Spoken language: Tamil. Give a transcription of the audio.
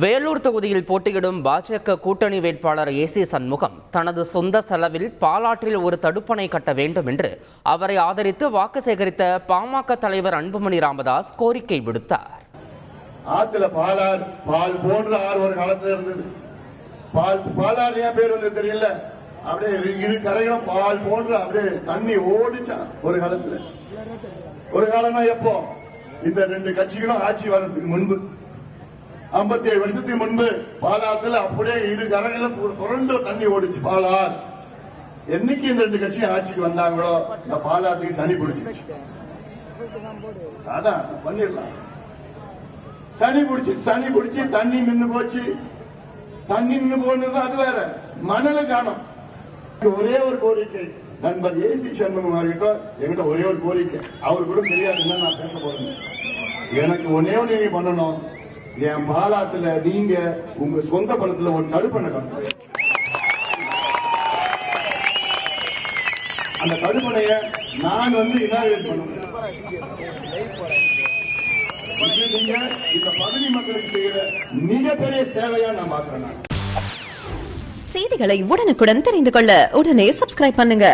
வேலூர் தொகுதியில் போட்டியிடும் பாஜக கூட்டணி வேட்பாளர் ஏ சி சண்முகம் தனது சொந்த செலவில் பாலாற்றில் ஒரு தடுப்பணை கட்ட வேண்டும் என்று அவரை ஆதரித்து வாக்கு சேகரித்த பாமக தலைவர் அன்புமணி ராமதாஸ் கோரிக்கை விடுத்தார். ஆத்துல பாலார் பால் போன்ற ஆறு ஒரு காலத்துல இருந்தது. பால் பாலார் ஏன் பேர் வந்து தெரியல? அப்படியே இரு- இரு கரைகளும் பால் போன்ற அப்படியே தண்ணி ஓடிச்சான் ஒரு காலத்துல. ஒரு காலம்னா எப்போ? இந்த ரெண்டு கட்சிகளும் ஆட்சி வர்றதுக்கு முன்பு. 57 ஏழு வருஷத்துக்கு முன்பு பாலாத்துல அப்படியே இரு கரங்களும் பு- புரண்டு தண்ணி ஓடிச்சு பாலார் என்னைக்கு இந்த ரெண்டு கட்சியும் ஆட்சிக்கு வந்தாங்களோ இந்த பாலாத்துக்கு சனி பிடிச்சிருச்சு. அதான் பண்ணிடலாம். சனி பிடிச்சி சனி பிடிச்சி தண்ணி நின்னு போச்சு. தண்ணி நின்னு போனது அது வேற. மணலு காணும். ஒரே ஒரு கோரிக்கை. நண்பர் ஏசி சண்முகம் அவர்கிட்ட என்கிட்ட ஒரே ஒரு கோரிக்கை. அவர் கூட தெரியாது நான் பேச போறேன். எனக்கு ஒன்னே ஒண்ணு நீங்க பண்ணணும். என் பாலாத்துல நீங்க உங்க சொந்த பணத்துல ஒரு தடுப்பணை கட்டணும் அந்த தடுப்பணைய நான் வந்து இனாகிரேட் பண்ணுவேன் நீங்க இந்த பகுதி மக்களுக்கு செய்யற மிகப்பெரிய சேவையா நான் பாக்குறேன் செய்திகளை உடனுக்குடன் தெரிந்து கொள்ள உடனே சப்ஸ்கிரைப் பண்ணுங்க.